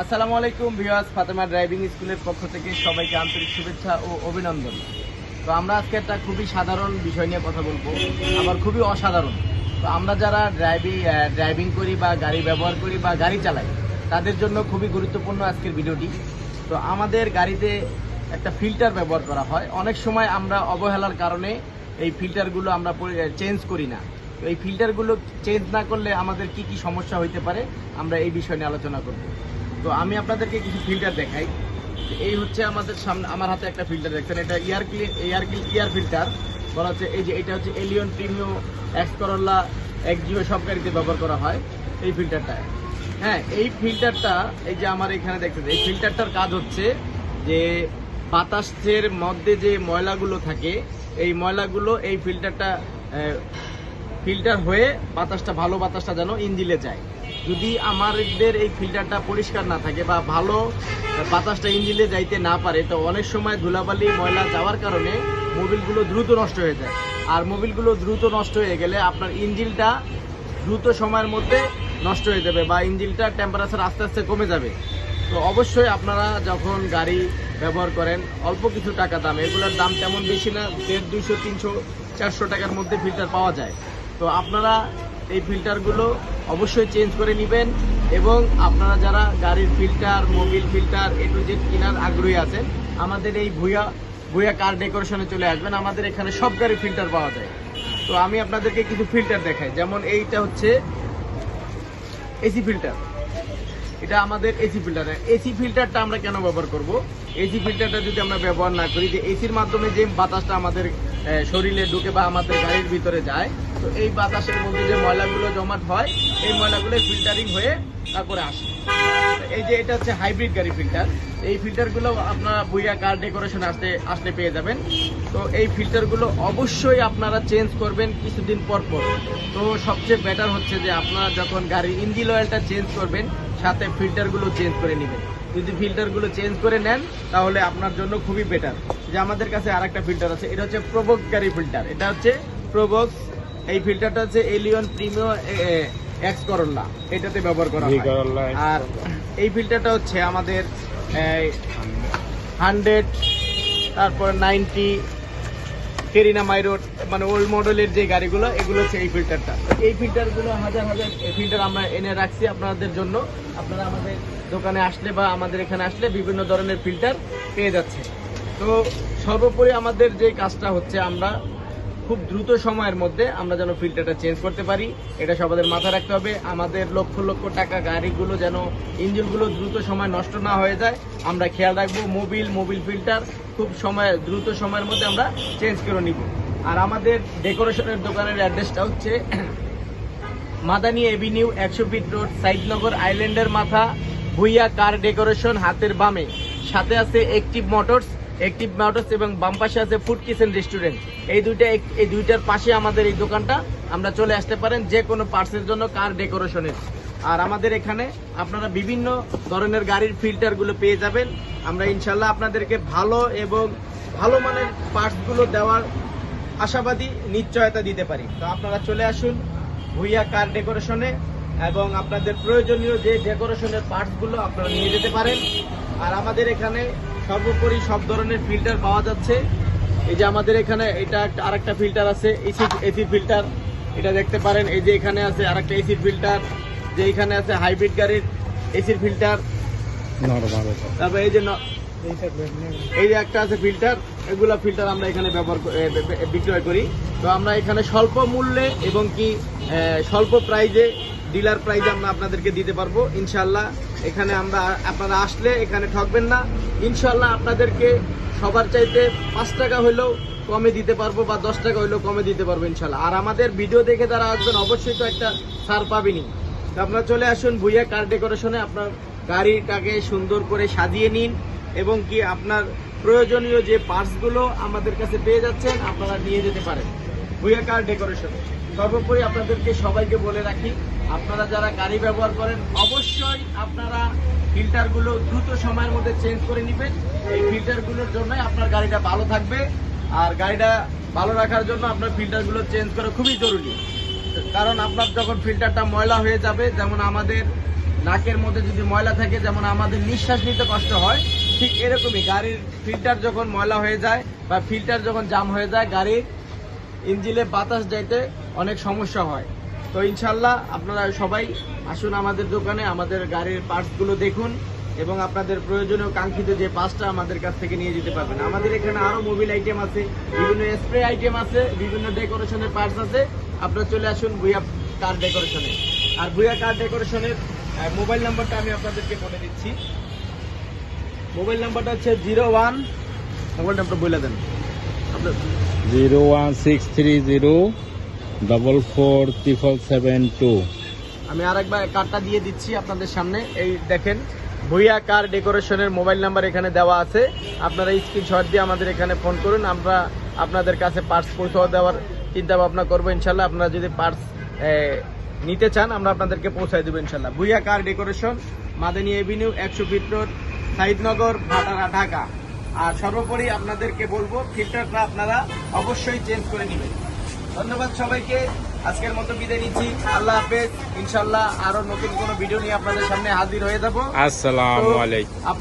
আসসালামু আলাইকুম ভিওয়াস ফাতেমা ড্রাইভিং স্কুলের পক্ষ থেকে সবাইকে আন্তরিক শুভেচ্ছা ও অভিনন্দন। তো আমরা আজকে একটা খুবই সাধারণ বিষয় নিয়ে কথা বলব, আবার খুবই অসাধারণ। তো আমরা যারা ড্রাইভিং ড্রাইভিং করি বা গাড়ি ব্যবহার করি বা গাড়ি চালাই, তাদের জন্য খুবই গুরুত্বপূর্ণ আজকের ভিডিওটি। তো আমাদের গাড়িতে একটা ফিল্টার ব্যবহার করা হয়। অনেক সময় আমরা অবহেলার কারণে এই ফিল্টারগুলো আমরা চেঞ্জ করি না। তো এই ফিল্টারগুলো চেঞ্জ না করলে আমাদের কি কি সমস্যা হইতে পারে, আমরা এই বিষয় নিয়ে আলোচনা করব। তো আমি আপনাদেরকে কিছু ফিল্টার দেখাই। এই হচ্ছে আমাদের সামনে, আমার হাতে একটা ফিল্টার দেখছেন, এটা air clean air air filter বলা হচ্ছে এই যে, এটা হচ্ছে এলিয়ন প্রিমিও এক্স করল্লা এক জিও সব গাড়িতে ব্যবহার করা হয় এই ফিল্টারটা হ্যাঁ এই ফিল্টারটা এই যে আমার এখানে দেখছেন, এই ফিল্টারটার কাজ হচ্ছে যে বাতাসের মধ্যে যে ময়লাগুলো থাকে, এই ময়লাগুলো এই ফিল্টারটা ফিল্টার হয়ে বাতাসটা, ভালো বাতাসটা যেন ইঞ্জিলে যায়। যদি আমাদের এই ফিল্টারটা পরিষ্কার না থাকে বা ভালো বাতাসটা ইঞ্জিলে যাইতে না পারে, তো অনেক সময় ধুলাবালি, ময়লা যাওয়ার কারণে মোবিলগুলো দ্রুত নষ্ট হয়ে যায়। আর মোবিলগুলো দ্রুত নষ্ট হয়ে গেলে আপনার ইঞ্জিনটা দ্রুত সময়ের মধ্যে নষ্ট হয়ে যাবে বা ইঞ্জিনটার টেম্পারেচার আস্তে আস্তে কমে যাবে। তো অবশ্যই আপনারা যখন গাড়ি ব্যবহার করেন, অল্প কিছু টাকা দাম, এগুলোর দাম তেমন বেশি না, দেড়, দুইশো, তিনশো, চারশো টাকার মধ্যে ফিল্টার পাওয়া যায়। তো আপনারা এই ফিল্টারগুলো অবশ্যই চেঞ্জ করে নেবেন এবং আপনারা যারা গাড়ির filter, Mobil filter A to Z কেনার আগ্রহী আছেন, আমাদের এই ভুয়া ভুয়া কার ডেকোরেশনে চলে আসবেন। আমাদের এখানে সব গাড়ির ফিল্টার পাওয়া যায়। তো আমি আপনাদেরকে কিছু ফিল্টার দেখাই। যেমন এইটা হচ্ছে এসি ফিল্টার। এটা আমাদের এসি ফিল্টার। এসি ফিল্টারটা আমরা কেন ব্যবহার করব? এসি ফিল্টারটা যদি আমরা ব্যবহার না করি, যে এসির মাধ্যমে যে বাতাসটা আমাদের শরীরে ঢুকে বা আমাদের গাড়ির ভিতরে যায় তো এই বাতাসের মধ্যে যে ময়লাগুলো জমাট হয়, এই ময়লাগুলো ফিল্টারিং হয়ে তারপরে আসে। এই যে এটা হচ্ছে হাইব্রিড গাড়ি ফিল্টার এই ফিল্টারগুলো আপনারা বুইয়া কার ডেকোরেশন আসতে আসলে পেয়ে যাবেন। তো এই ফিল্টারগুলো অবশ্যই আপনারা চেঞ্জ করবেন কিছুদিন পর পর। তো সবচেয়ে বেটার হচ্ছে যে আপনারা যখন গাড়ির ইঞ্জিন অয়েলটা চেঞ্জ করবেন, সাথে ফিল্টারগুলো চেঞ্জ করে নেবেন। যদি ফিল্টারগুলো চেঞ্জ করে নেন, তাহলে আপনার জন্য খুবই বেটার যে আমাদের কাছে আর একটা ফিল্টার আছে, এটা হচ্ছে প্রবক্স গাড়ি ফিল্টার এটা হচ্ছে প্রবক্স এই ফিল্টারটা হচ্ছে এলিয়ন প্রিমিও এক্স করল্লা এটাতে ব্যবহার করা হয়। আর এই ফিল্টারটা হচ্ছে আমাদের হান্ড্রেড তারপর নাইনটি কেরিনা মাইরোড মানে ওল্ড মডেলের যে গাড়িগুলো এগুলো হচ্ছে এই ফিল্টারটা। এই ফিল্টারগুলো হাজার হাজার ফিল্টার আমরা এনে রাখছি আপনাদের জন্য। আপনারা আমাদের দোকানে আসলে বা আমাদের এখানে আসলে বিভিন্ন ধরনের ফিল্টার পেয়ে যাচ্ছে তো সর্বোপরি আমাদের যে কাজটা হচ্ছে আমরা খুব দ্রুত সময়ের মধ্যে আমরা যেন ফিল্টারটা চেঞ্জ করতে পারি। এটা সবাদের মাথায় রাখতে হবে। আমাদের লক্ষ লক্ষ টাকা গাড়িগুলো যেন ইঞ্জিনগুলো দ্রুত সময় নষ্ট না হয়ে যায়। আমরা খেয়াল রাখব, মোবিল মোবিল ফিল্টার খুব সময়, দ্রুত সময়ের মধ্যে আমরা চেঞ্জ করে নিব। আর আমাদের ডেকোরেশনের দোকানের অ্যাড্রেসটা হচ্ছে মাদানী এভিনিউ একশো ফিট রোড, সাইদনগর আইল্যান্ডের মাথা, ভুইয়া কার ডেকোরেশন হাতের বামে। সাথে আছে একটিভ মোটরস একটিভ মোটরস এবং বাম পাশে আছে ফুড কিচেন রেস্টুরেন্ট এই দুইটা এই দুইটার পাশে আমাদের এই দোকানটা। আমরা চলে আসতে পারেন যে কোনো পার্টসের জন্য কার ডেকোরেশনের আর আমাদের এখানে আপনারা বিভিন্ন ধরনের গাড়ির ফিল্টারগুলো পেয়ে যাবেন। আমরা ইনশাল্লাহ আপনাদেরকে ভালো এবং ভালো মানের পার্টসগুলো দেওয়ার আশাবাদী, নিশ্চয়তা দিতে পারি। তো আপনারা চলে আসুন ভুইয়া কার ডেকোরেশনে এবং আপনাদের প্রয়োজনীয় যে ডেকোরেশনের পার্টসগুলো আপনারা নিয়ে যেতে পারেন। আর আমাদের এখানে সর্বোপরি সব ধরনের ফিল্টার পাওয়া যাচ্ছে। এই যে আমাদের এখানে এটা আর একটা- আরেকটা ফিল্টার আছে এসি এসি ফিল্টার এটা দেখতে পারেন এই যে এখানে আছে আরেকটা এসির ফিল্টার যে এখানে আছে হাইব্রিড গাড়ির এসির ফিল্টার তারপর এই যে এই যে একটা আছে ফিল্টার এগুলা ফিল্টার আমরা এখানে ব্যবহার বিক্রয় করি। তো আমরা এখানে স্বল্প মূল্যে এবং কি স্বল্প প্রাইজে ডিলার প্রাইজ আমরা আপনাদেরকে দিতে পারব। ইনশাল্লাহ এখানে আমরা আপনারা আসলে এখানে ঠকবেন না। ইনশাল্লাহ আপনাদেরকে সবার চাইতে পাঁচ টাকা হলেও কমে দিতে পারব বা দশ টাকা হলেও কমে দিতে পারব ইনশাল্লাহ আর আমাদের ভিডিও দেখে তারা আসবেন, অবশ্যই তো একটা পাবেনি তো আপনারা চলে আসুন ভুইয়া কার ডেকোরেশনে। আপনার গাড়িটাকে সুন্দর করে সাজিয়ে নিন এবং কি আপনার প্রয়োজনীয় যে পার্টসগুলো আমাদের কাছে পেয়ে যাচ্ছেন, আপনারা নিয়ে যেতে পারেন। Bhuiya car decoration. সর্বোপরি আপনাদেরকে সবাইকে বলে রাখি, আপনারা যারা গাড়ি ব্যবহার করেন, অবশ্যই আপনারা ফিল্টারগুলো দ্রুত সময়ের মধ্যে চেঞ্জ করে নেবেন। এই ফিল্টারগুলোর জন্যই আপনার গাড়িটা ভালো থাকবে। আর গাড়িটা ভালো রাখার জন্য আপনার ফিল্টারগুলো চেঞ্জ করা খুবই জরুরি। কারণ আপনার যখন ফিল্টারটা ময়লা হয়ে যাবে, যেমন আমাদের নাকের মধ্যে যদি ময়লা থাকে, যেমন আমাদের নিঃশ্বাস নিতে কষ্ট হয়, ঠিক এরকমই গাড়ির ফিল্টার যখন ময়লা হয়ে যায় বা ফিল্টার যখন জাম হয়ে যায়, গাড়ির ইঞ্জিনে বাতাস যাইতে অনেক সমস্যা হয়। তো ইনশাল্লাহ আপনারা সবাই আসুন আমাদের দোকানে, আমাদের গাড়ির পার্টসগুলো দেখুন এবং আপনাদের প্রয়োজনীয় কাঙ্ক্ষিত যে পার্টসটা আমাদের কাছ থেকে নিয়ে যেতে পারবেন। আমাদের এখানে আরও মোবিল আইটেম আছে, বিভিন্ন স্প্রে আইটেম আছে, বিভিন্ন ডেকোরেশনের পার্টস আছে। আপনারা চলে আসুন ভুইয়া কার ডেকোরেশনে আর ভুইয়া কার ডেকোরেশনের মোবাইল নাম্বারটা আমি আপনাদেরকে বলে দিচ্ছি। মোবাইল নাম্বারটা হচ্ছে জিরো ওয়ান মোবাইল নাম্বারটা বলে দেন। আপনার zero one six three zero double four triple seven two. আমি আরেকবার কার্ডটা দিয়ে দিচ্ছি আপনাদের সামনে। এই দেখেন, ভুইয়া কার ডেকোরেশনের মোবাইল নাম্বার এখানে দেওয়া আছে। আপনারা স্ক্রিনশট দিয়ে আমাদের এখানে ফোন করুন। আমরা আপনাদের কাছে পার্টস পৌঁছে দেওয়ার চিন্তা ভাবনা করব। ইনশাল্লাহ আপনারা যদি পার্টস নিতে চান, আমরা আপনাদেরকে পৌঁছায় দেবো ইনশাল্লাহ। Bhuiya car decoration Madani avenue একশো ফিট রোড সাইদনগর ঢাকা। আর সর্বোপরি আপনাদেরকে বলব ফিল্টারটা আপনারা অবশ্যই চেঞ্জ করে নেবেন। ধন্যবাদ সবাইকে আজকের মতো বিদায় নিচ্ছি। আল্লাহ হাফেজ ইনশাল্লাহ আরও নতুন কোনো ভিডিও নিয়ে আপনাদের সামনে হাজির হয়ে যাব। আসসালাম আলাইকুম। আপনার